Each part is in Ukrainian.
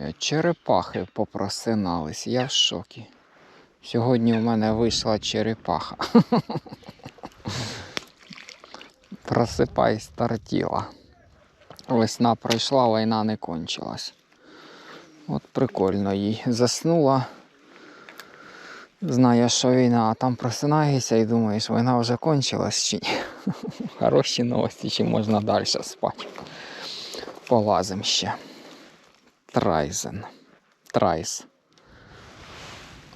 Е, Черепахи попросинались, я в шокі. Сьогодні у мене вийшла черепаха. Просипай стартіла. Весна пройшла, війна не кончилась. От прикольно їй. Заснула. Знає, що війна, а там просинаєшся і думаєш, війна вже кончилась чи ні. Хороші новості, чи можна далі спати. Полазим ще. Трайзен. Трайс.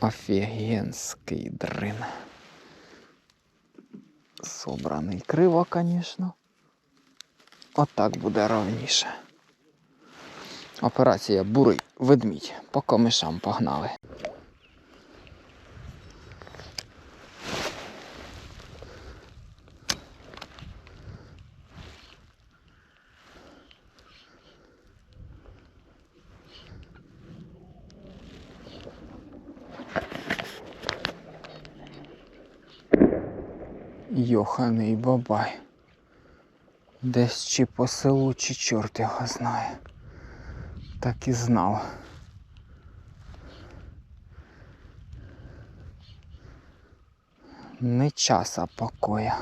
Офігенський дрин. Собраний криво, звісно. Отак буде ровніше. Операція бурий ведмідь. По комишам погнали. Йоханий бабай. Десь чи по селу, чи чорт його знає. Так і знав. Не часа покоя.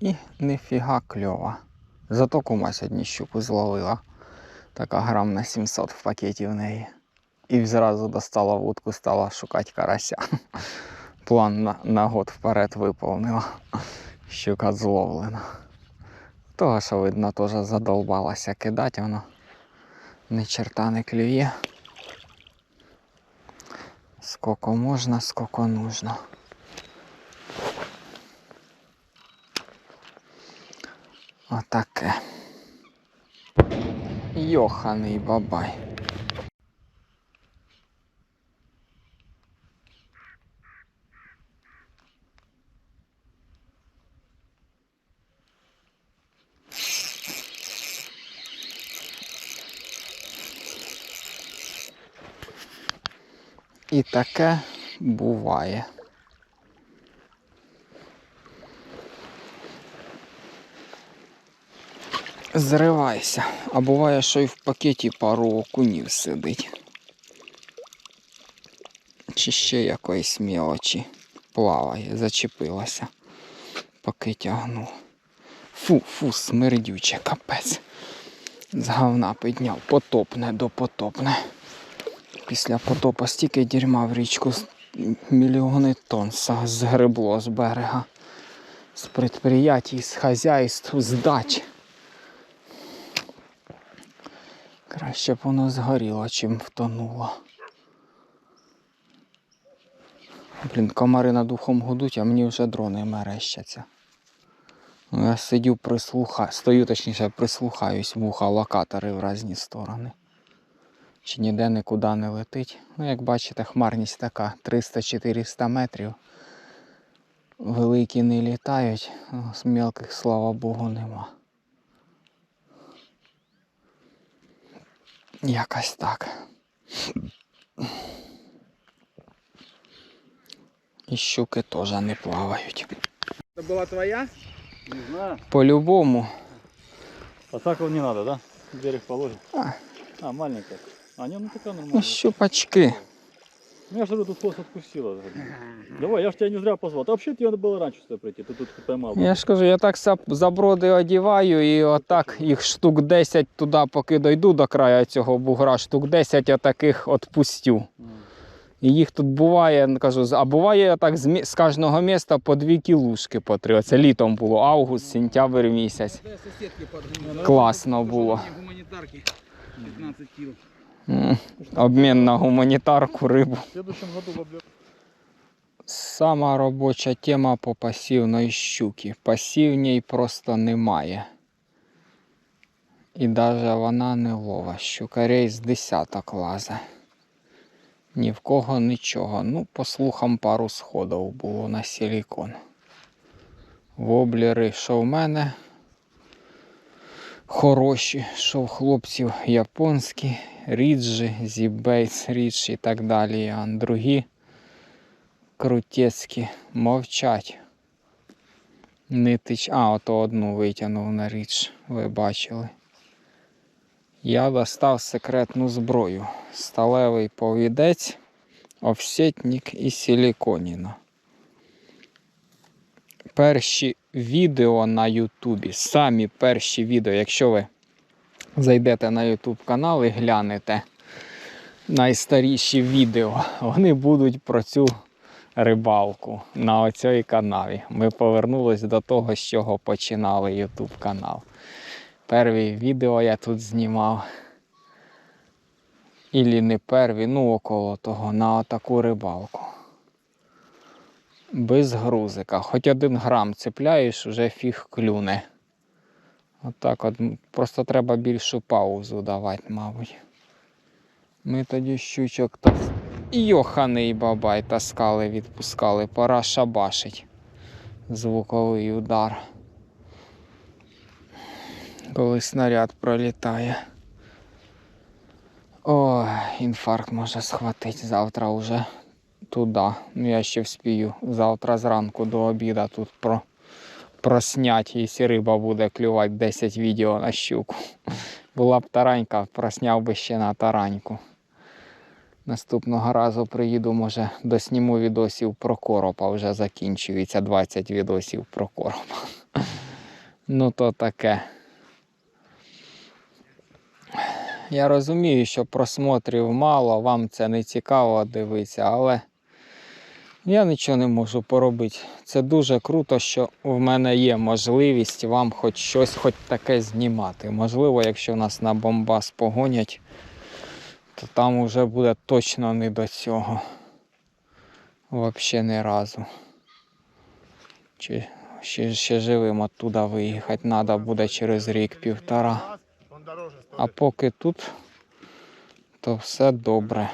І ніфіга кльова. Зато кума сьогодні щуку зловила. Така грам на 700 в пакеті в неї. І зразу достала вудку, стала шукати карася. План на, на год вперед виповнила. Щука зловлена. Того, що видно, теж задолбалася кидати, воно ні черта не клює. Скільки можна, скільки нужно. Отаке. Йоханий бабай. І таке буває. Зривайся. А буває, що і в пакеті пару окунів сидить. Чи ще якоїсь мелочі плаває, зачепилася, поки тягну. Фу, фу, смердюче, капець. З говна підняв, потопне до потопне. Після потопа стільки дерьма в річку мільйони тонн згребло з берега. З предприятій, з хазяйств, з дач. Краще б воно згоріло, чим втонуло. Блін, комари над ухом гудуть, а мені вже дрони мерещаться. Ну, Я сидю, прислуха... стою, точніше, прислухаюсь, вуха локатори в різні сторони. Чи ніде нікуди не летить. Ну, як бачите, хмарність така 300-400 метрів. Великі не літають, ну, з мелких, слава Богу, нема. Якось так. І щуки теж не плавають. Это была твоя? Не знаю. По-любому. А так не надо, да? Берег положим. А. А, маленькая. А, не, ну такая Ну, нормальная. щупачки. Ну, я же говорю, тут хвост откусила. Давай, я ж тебя не зря позвал. Да вообще тебе надо было раньше сюда прийти, ты тут поймал. Я ж кажу, я так заброди одіваю і отак їх штук 10 туди, поки дойду до краю цього бугра, штук 10 отаких отпустю. М. І їх тут буває, ну, кажу, а буває так з, з кожного міста по дві кілушки по три. Це літом було, август, сентябрь місяць. Класно було. Гуманитарки 15 кил. Обмін на гуманітарку рибу. Сама робоча тема по пасівної щуки. Пасівній просто немає. І навіть вона не лова. Щукарей з десяток лазе. Ні в кого нічого. Ну, по слухам, пару сходів було на силікон. Воблери, що в мене хороші, що в хлопців японські, ріджі, зібейс, рідж і так далі. А другі крутецькі мовчать. Нитич. А, ото одну витягнув на річ. Ви бачили. Я достав секретну зброю. Сталевий повідець, офсетник і силіконіна. Перші відео на Ютубі. Самі перші відео, якщо ви зайдете на Ютуб канал і глянете найстаріші відео, вони будуть про цю рибалку на оцій каналі. Ми повернулись до того, з чого починали YouTube канал. Перві відео я тут знімав. Ілі не перві, ну около того, на таку рибалку. Без грузика. Хоч один грам цепляєш, вже фіг клюне. Отак от. м, Просто треба більшу паузу давати, мабуть. Ми тоді щучок та йоханий бабай таскали, відпускали. Пора шабашить. Звуковий удар. Коли снаряд пролітає. Ой, інфаркт може схватити завтра вже туди. Ну я ще вспію. Завтра зранку до обіда тут про, проснять, якщо риба буде клювати 10 відео на щуку. Була б таранька, просняв би ще на тараньку. Наступного разу приїду, може, досніму відосів про коропа. Вже закінчується 20 відосів про коропа. Ну то таке. Я розумію, що просмотрів мало, вам це не цікаво дивитися, але я нічого не можу поробити. Це дуже круто, що в мене є можливість вам хоч щось хоч таке знімати. Можливо, якщо нас на бомбас погонять, то там вже буде точно не до цього. Взагалі ні разу. Чи ще, ще живим оттуда виїхати треба буде через рік-півтора. А поки тут, то все добре.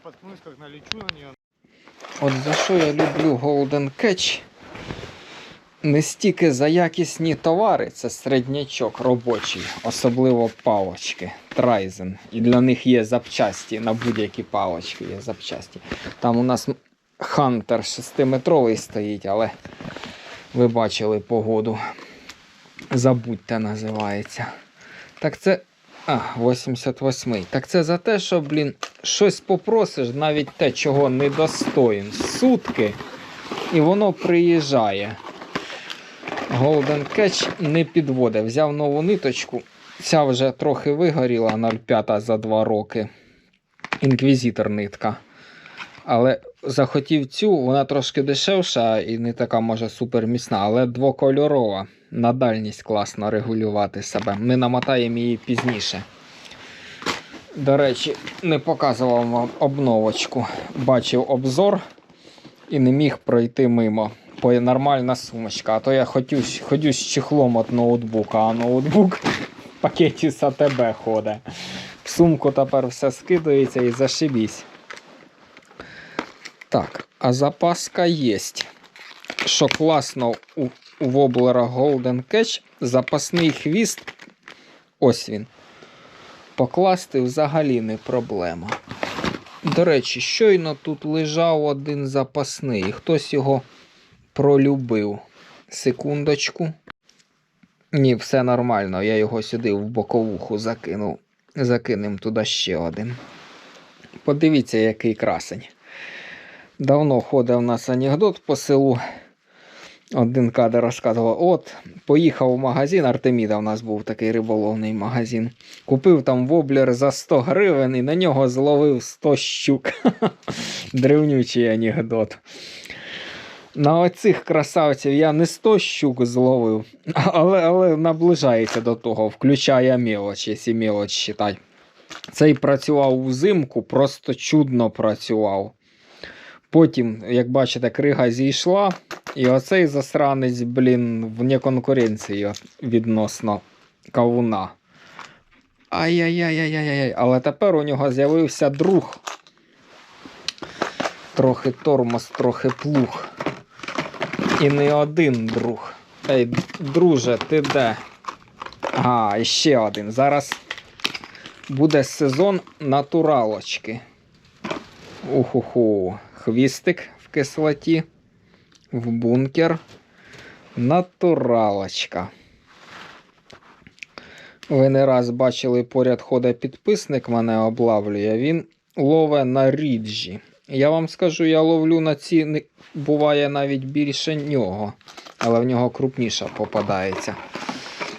Споткнусь, как налечу на нее. От за що я люблю Golden Catch? Не стільки за якісні товари, це середнячок робочий, особливо палочки, трайзен. І для них є запчасті, на будь-які палочки є запчасті. Там у нас Хантер 6-метровий стоїть, але ви бачили погоду. Забудьте, називається. Так це. А, 88-й. Так це за те, що, блін, щось попросиш, навіть те, чого не достоїн. Сутки, і воно приїжджає. Golden Catch не підводить. Взяв нову ниточку. Ця вже трохи вигоріла 0,5 за 2 роки. Інквізитор нитка. Але захотів цю, вона трошки дешевша і не така, може, супер міцна, але двокольорова. На дальність класно регулювати себе. Ми намотаємо її пізніше. До речі, не показував вам обновочку. Бачив обзор і не міг пройти мимо. Нормальна сумочка. А то я хотю, ходю з чехлом від ноутбука, а ноутбук в пакеті з АТБ ходить. В сумку тепер все скидається і зашибісь. Так, а запаска є. Що класно у, воблера Golden Catch, запасний хвіст. Ось він. Покласти взагалі не проблема. До речі, щойно тут лежав один запасний, і хтось його пролюбив. Секундочку. Ні, все нормально. Я його сюди в боковуху закинув. Закинем туди ще один. Подивіться, який красень. Давно ходив у нас анекдот по селу. Один кадр розказував: от, поїхав в магазин, Артеміда у нас був такий риболовний магазин. Купив там воблер за 100 гривень і на нього зловив 100 щук. Древнючий анекдот. На оцих красавців я не 100 щук зловив, але, але наближається до того, включає мелоч, якщо мелоч считати. Цей працював взимку, просто чудно працював. Потім, як бачите, крига зійшла, і оцей засранець, блін, вне конкуренції відносно кавуна. Ай-яй-яй-яй-яй-яй. Але тепер у нього з'явився друг. Трохи тормоз, трохи плуг. І не один друг. Ей, друже, ти де? А, і ще один. Зараз буде сезон натуралочки. Уху-ху. Хвістик в кислоті, в бункер. Натуралочка. Ви не раз бачили, поряд ходить підписник мене облавлює. Він лове на ріджі. Я вам скажу, я ловлю на ці, буває навіть більше нього, але в нього крупніша попадається.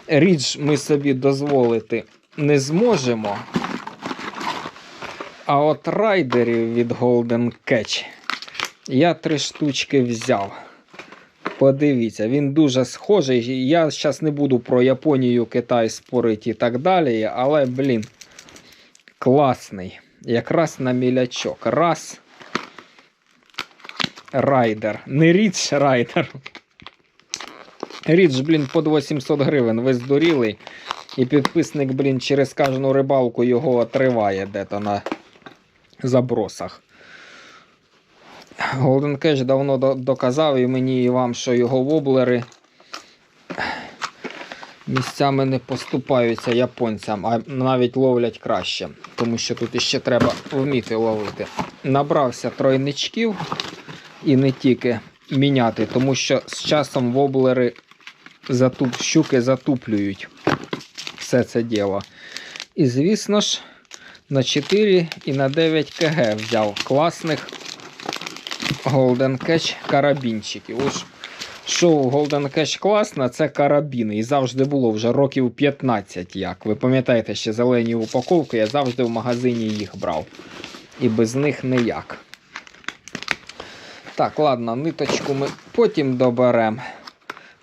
Рідж ми собі дозволити не зможемо. А от райдерів від Golden Catch я три штучки взяв. Подивіться, він дуже схожий. Я зараз не буду про Японію, Китай спорити і так далі, але, блін, класний. Якраз на мілячок. Раз. Райдер. Не рідж райдер. Рідж, блін, по 800 гривень. Ви здуріли. І підписник, блін, через кожну рибалку його отриває де-то на забросах. Golden Cash давно доказав і мені і вам, що його воблери місцями не поступаються японцям, а навіть ловлять краще. Тому що тут іще треба вміти ловити. Набрався тройничків і не тільки міняти, тому що з часом воблери затуп, щуки затуплюють все це діло. І звісно ж, на 4 і на 9 КГ взяв класних Golden Catch карабінчиків. Уж що Golden Catch класно, це карабіни. І завжди було вже років 15 як. Ви пам'ятаєте, ще зелені упаковки, я завжди в магазині їх брав. І без них ніяк. Так, ладно, ниточку ми потім доберемо.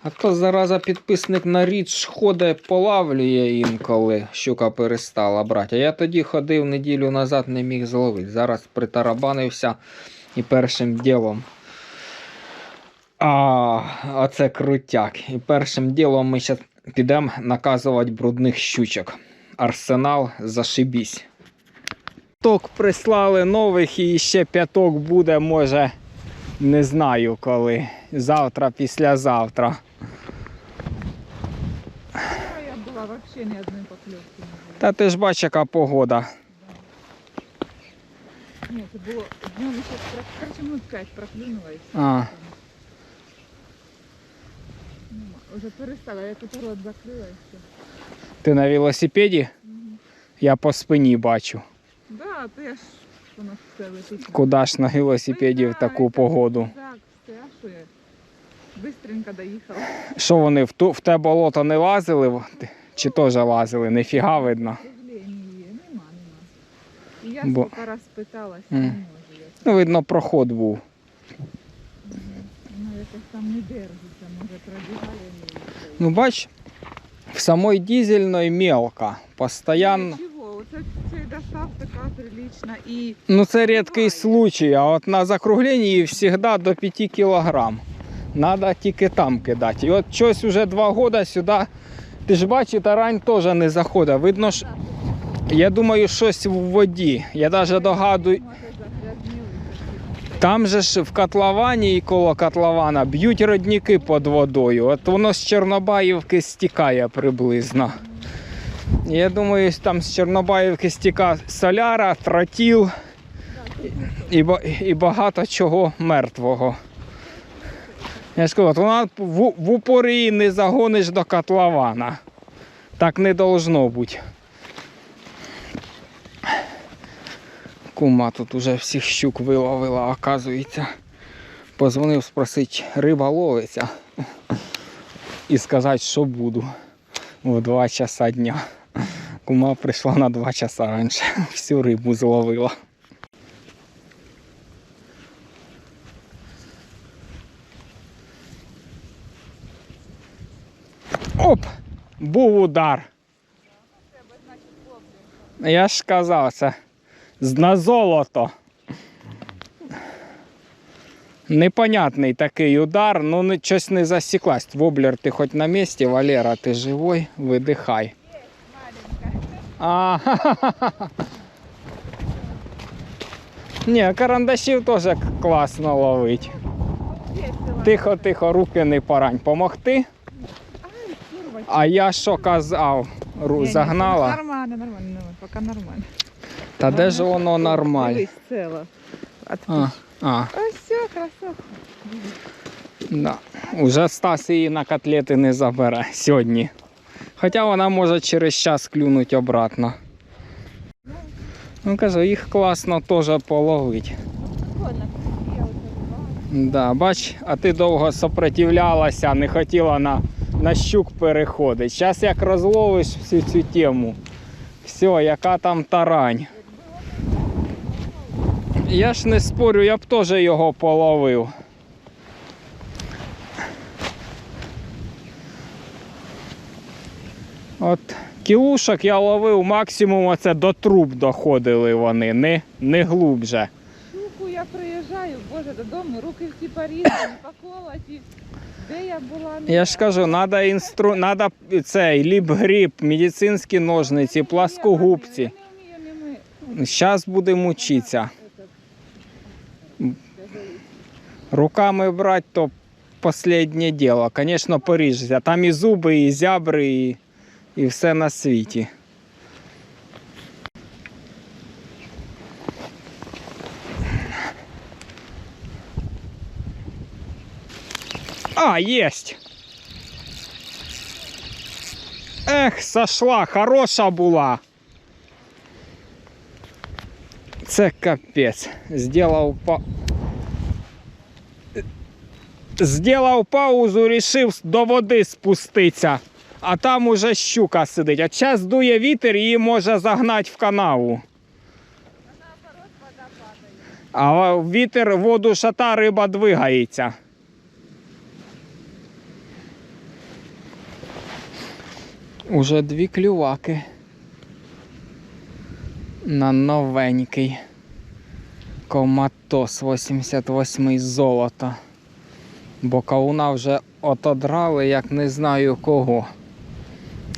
А то зараза підписник на річ ходить, полавлює інколи, щука перестала брати. А я тоді ходив неділю назад, не міг зловити. Зараз притарабанився і першим ділом. А, оце крутяк. І першим ділом ми зараз підемо наказувати брудних щучок. Арсенал зашибісь. Ток прислали нових і ще п'яток буде, може, не знаю коли. Завтра, післязавтра. Та ти ж бач, яка погода. Нет, это было днем еще, про- короче, минут пять проклюнула и все. А. Уже перестала, я тут рот закрыла и все. Ти на велосипеді? Я по спині бачу. Да, то я ж у нас все летить. Куда ж на велосипеді в таку погоду? Так, все, а що я? Быстренько доїхала. Що вони в, ту, в те болото не лазили? Чи теж лазили? Ніфіга видно. я Бо- сколько раз питалась, Мгм. не можу. Ну, видно, проход був. Воно якось там не держиться, може пробігали Ну, бач, в самой дизельної мелко. Постоянно. Нічого, оце цей достав така прилична і Ну, це рідкий случай, а от на закругленні завжди до 5 кілограм. Надо тільки там кидати. І от щось уже два роки сюди. Ти ж бачиш, тарань теж не заходить. Видно, що я думаю, щось в воді. Я навіть догадую. Там же ж в котловані і коло котлована б'ють родники під водою. От воно з Чорнобаївки стікає приблизно. Я думаю, там з Чорнобаївки стіка соляра, тротіл і, і багато чого мертвого. Я ж кажу, от вона в, в упорі не загониш до котлована. Так не должно бути. Кума тут уже всіх щук виловила, оказується. Позвонив спросить, риба ловиться. І сказати, що буду в 2 часа дня. Кума прийшла на 2 часа раніше. Всю рибу зловила. Оп! Був удар. Я ж казав, це на золото. Непонятний такий удар, ну щось не засіклась. Воблер, ти хоч на місці, Валера, ти живой, видихай. А, Ні, карандашів теж класно ловить. Тихо, тихо, руки не порань. Помогти? А я що казав? Ру, загнала? Нормально, нормально, нормально, поки нормально. Та де ж воно нормально? Дивись, цело. А, а. А все, красота. Да. Уже Стас її на котлети не забере сьогодні. Хоча вона може через час клюнуть обратно. Ну кажу, їх класно теж половить. Прикольно. Я Да, бач, а ти довго сопротивлялася, не хотіла на, на щук переходити. Зараз як розловиш всю цю тему, все, яка там тарань. Я ж не спорю, я б теж його половив. От кілушок я ловив максимум оце до труб доходили вони, не, не глубже. Щуку я приїжджаю, боже, додому, руки всі порізані, поколоті. Де я була? Я ж кажу, треба інстру... надо цей ліп-гріб, медицинські ножниці, пласкогубці. Зараз будемо мучитися. этот, Руками брати то останнє діло. Звісно, поріжеться. Там і зуби, і зябри, і, і все на світі. А, єсть! Ех, сошла, хороша була. Це капець. Сделав па... Сделав паузу, рішив до води спуститися. А там уже щука сидить. А час дує вітер, її може загнати в канаву. А вітер воду шата, риба двигається. Уже дві клюваки. На новенький. Коматос 88 золото. Бо кауна вже отодрали, як не знаю кого.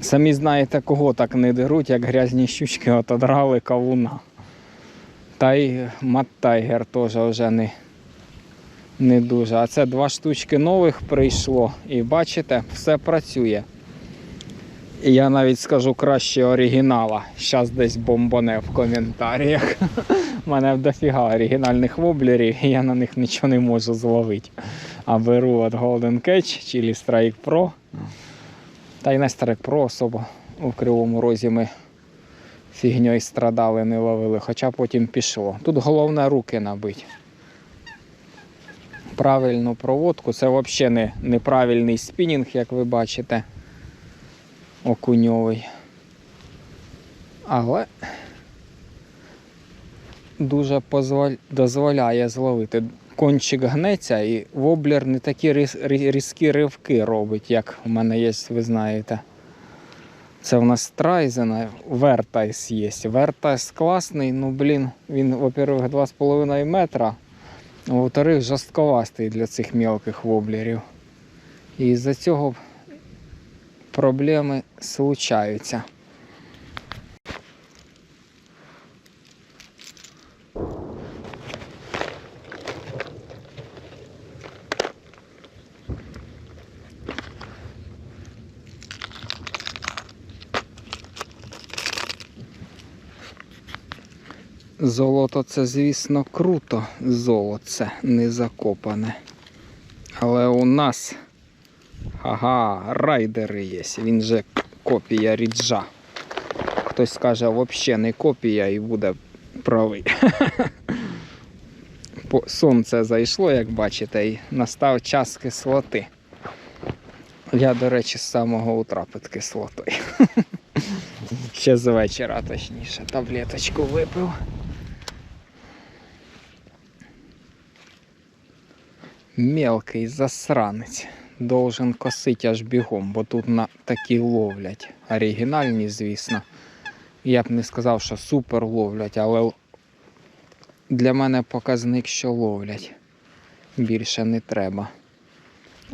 Самі знаєте, кого так не деруть, як грязні щучки отодрали кавуна. Та й Маттайгер теж вже не, не дуже. А це два штучки нових прийшло. І бачите, все працює. Я навіть скажу краще оригінала. Зараз десь бомбоне в коментарях. У мене дофіга оригінальних воблерів, і я на них нічого не можу зловити. А беру от Golden Catch, Chili Strike Pro. Та й не Strike Pro особо у кривому розі ми фігньою страдали, не ловили, хоча потім пішло. Тут головне руки набити. Правильну проводку. Це взагалі не, неправильний спінінг, як ви бачите. Окуньовий. Але дуже дозволяє зловити. Кончик гнеться і воблер не такі різ... різкі ривки робить, як у мене є, ви знаєте. Це в нас Трайзена, Вертайс є. Вертайс класний, ну блін, він, во-первых, 2,5 метра, а во-вторых, жорстковастий для цих мелких воблерів. І з-за цього проблеми случаються. Золото це, звісно, круто. Золоце не закопане. Але у нас ага, райдери є. Він же копія ріджа. Хтось скаже, взагалі не копія і буде правий. Сонце зайшло, як бачите, і настав час кислоти. Я, до речі, з самого утра під кислотою. Ще з вечора, точніше, таблеточку випив. Мелкий засранець. Должен косить аж бігом, бо тут на такі ловлять. Оригінальні, звісно. Я б не сказав, що супер ловлять, але для мене показник, що ловлять. Більше не треба.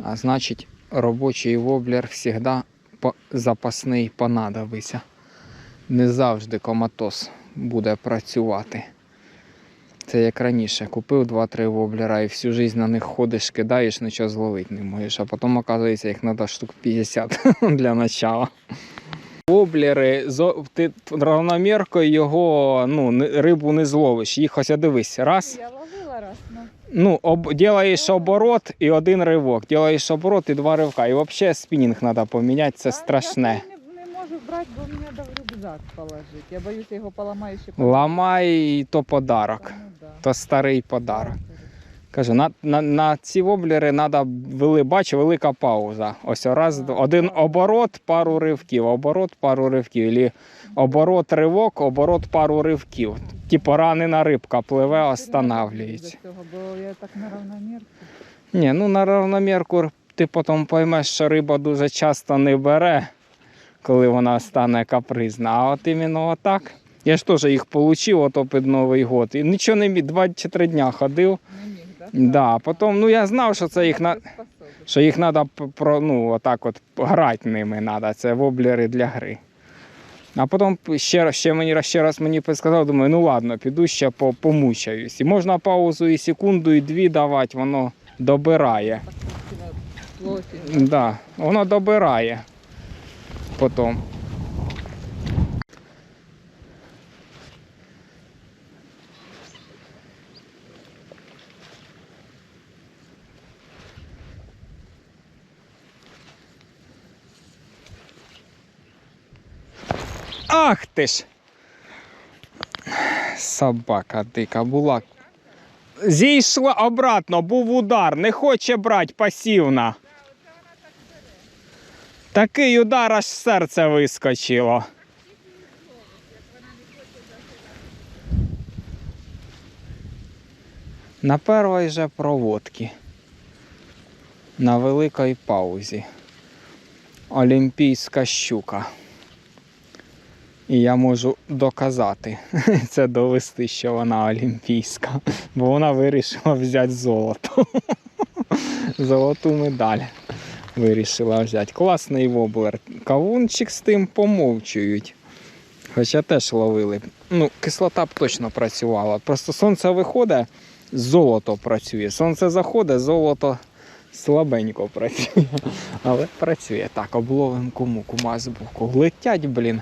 А значить, робочий воблер завжди запасний понадобиться. Не завжди коматос буде працювати. Це як раніше. Купив 2-3 воблера і всю життя на них ходиш, кидаєш, нічого зловити не можеш. А потім, оказується, їх треба штук 50 для начала. Воблери, ти равноміркою його ну, рибу не зловиш. Їх ось дивись. Раз. Я ловила раз, ну. Ну, об, делаєш оборот і один ривок. Делаєш оборот і два ривка. І взагалі спінінг треба поміняти, це страшне. Я не, не можу брати, бо мені треба в рюкзак положити. Я боюся, я його поламаю ще Ламай і то подарок. Ну, да. То старий подарок. Кажу, на, на, на ці воблери треба вели, бач, велика пауза. Ось раз, один оборот, пару ривків, оборот, пару ривків. Ілі оборот ривок, оборот, пару ривків. Типу ранена рибка пливе, останавлюється. бо я так неравномірно. Ні, ну на равномірку ти потім поймеш, що риба дуже часто не бере, коли вона стане капризна. А от іменно отак. Я ж теж їх отримав ото під Новий год. І нічого не міг, два чи три дня ходив. Не міг, да? Да, потім, ну я знав, що це їх на. Що їх треба про, ну, отак от грати ними треба, це воблери для гри. А потім ще, раз- ще, мені, ще раз мені підсказав, думаю, ну ладно, піду ще помучаюсь. І можна паузу і секунду, і дві давати, воно добирає. Так. Да, воно добирає потім. Ах ти ж! Собака дика була. Зійшла обратно, був удар, не хоче брати пасівна. Такий удар аж серце вискочило. На першій же проводці. На великій паузі. Олімпійська щука. І я можу доказати, це довести, що вона олімпійська, бо вона вирішила взяти золото. Золоту медаль вирішила взяти. Класний воблер. Кавунчик з тим помовчують. Хоча теж ловили. Ну, кислота б точно працювала. Просто сонце виходить, золото працює. Сонце заходить, золото слабенько працює. Але працює. Так, обловим кому кума з боку. Летять, блін.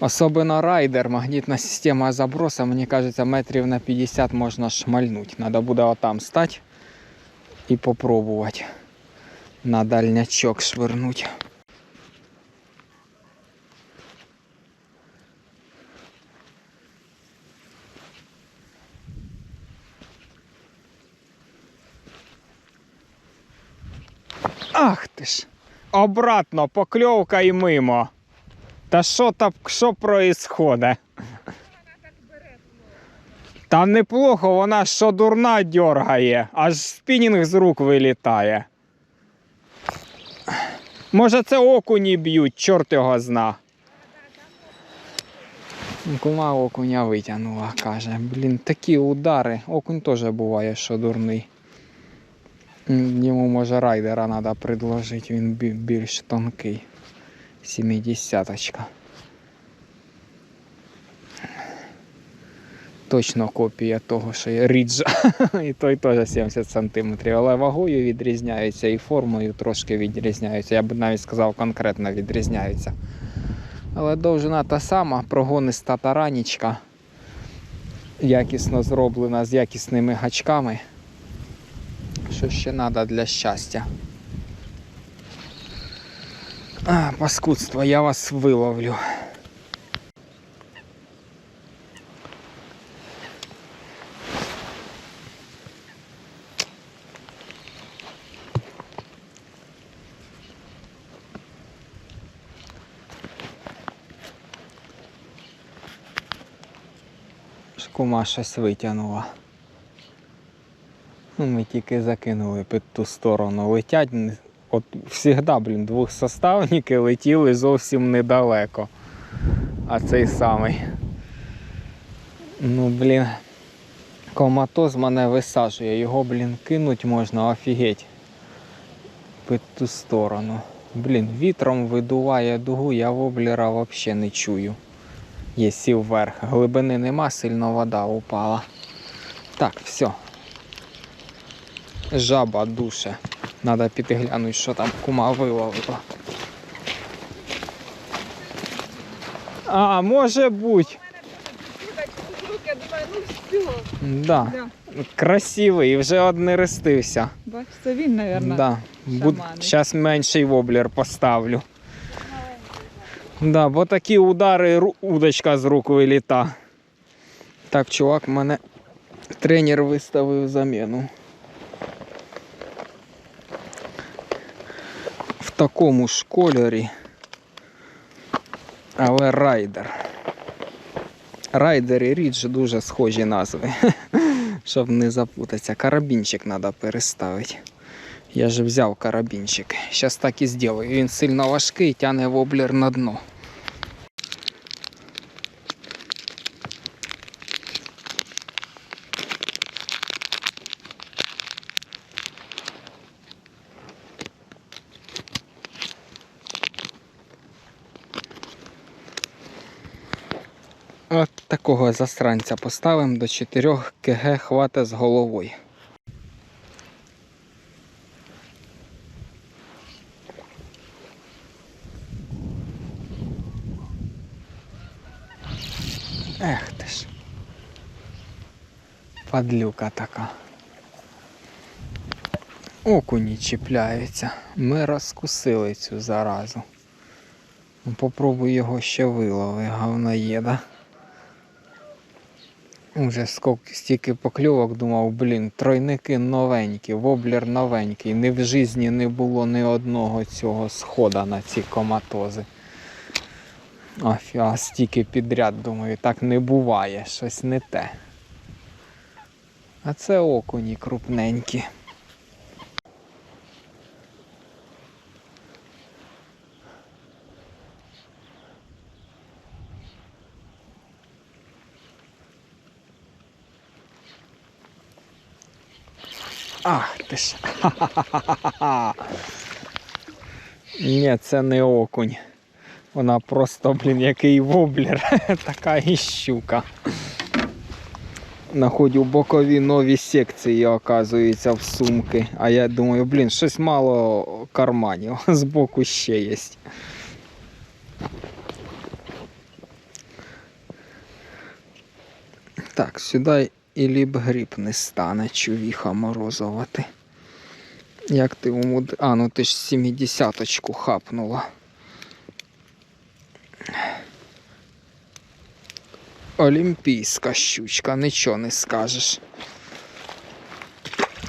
Особливо райдер, магнітна система заброса, мені кажеться, метрів на 50 можна шмальнути. Треба буде отам стати і попробувати на дальнячок швирнуть. Ах ти ж! Обратно, покльовка і мимо. Та що там, що происходить? Та неплохо, вона що дурна дьоргає, аж спінінг з рук вилітає. Може це окуні б'ють, чорт його зна. Кума окуня витягнула, каже. Блін, такі удари. Окунь теж буває, що дурний. Йому може райдера треба предложити, він більш тонкий. Сімідесяточка. Точно копія того, що є ріджа. і той теж 70 см. Але вагою відрізняються і формою трошки відрізняються. Я б навіть сказав, конкретно відрізняються. Але довжина та сама, прогониста таранічка. Якісно зроблена з якісними гачками. Що ще треба для щастя? А, паскудство, я вас виловлю. Кума щось витягнула. Ну, ми тільки закинули під ту сторону. Летять от завжди, блін, двохсоставники летіли зовсім недалеко. А цей самий. Ну, блін. Коматоз мене висаджує. Його, блін, кинуть можна, офігеть. Під ту сторону. Блін, вітром видуває дугу, я воблера взагалі не чую. Є сів вверх. Глибини нема, сильно вода упала. Так, все. Жаба душе. Надо піти глянути, що там кума виловила. А, може бути. Да. Красивий, вже однерестився. Бачите, він, мабуть. Да. Буд... Зараз менший воблер поставлю. Да, бо такі удари удочка з рук виліта. Так, чувак, мене тренер виставив заміну. В такому ж кольорі. Але райдер. Райдер і рідж дуже схожі назви. Щоб не запутатися. Карабінчик треба переставити. Я же взяв карабінчик. Зараз так і зроблю. Він сильно важкий, тягне воблер на дно. От такого засранця поставимо до 4 кг хвата з головою. Ех ти ж. Падлюка така. Окуні чіпляються. Ми розкусили цю заразу. Ну, Попробуй його ще вилови, говноєда. Уже скільки, стільки покльовок думав, блін, тройники новенькі, воблер новенький. Ні в житті не було ні одного цього схода на ці коматози. Афіа, стільки підряд, думаю, так не буває, щось не те. А це окуні крупненькі. Ах ти ж. Ні, це не окунь. Вона просто, блін, який воблер. така і щука. Находю бокові нові секції, оказується, в сумки. А я думаю, блін, щось мало карманів. Збоку ще є. Так, сюди і ліп гріб не стане чувіха морозувати. Як ти умуд... А, ну ти ж 70-очку хапнула. Олімпійська щучка, нічого не скажеш.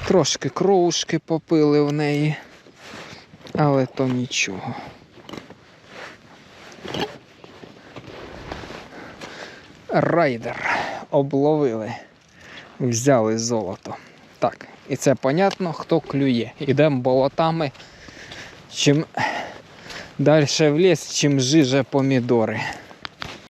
Трошки кровушки попили в неї, але то нічого. Райдер обловили, взяли золото. Так, і це понятно, хто клює. Ідемо болотами. Чим далі в ліс, чим жиже помідори.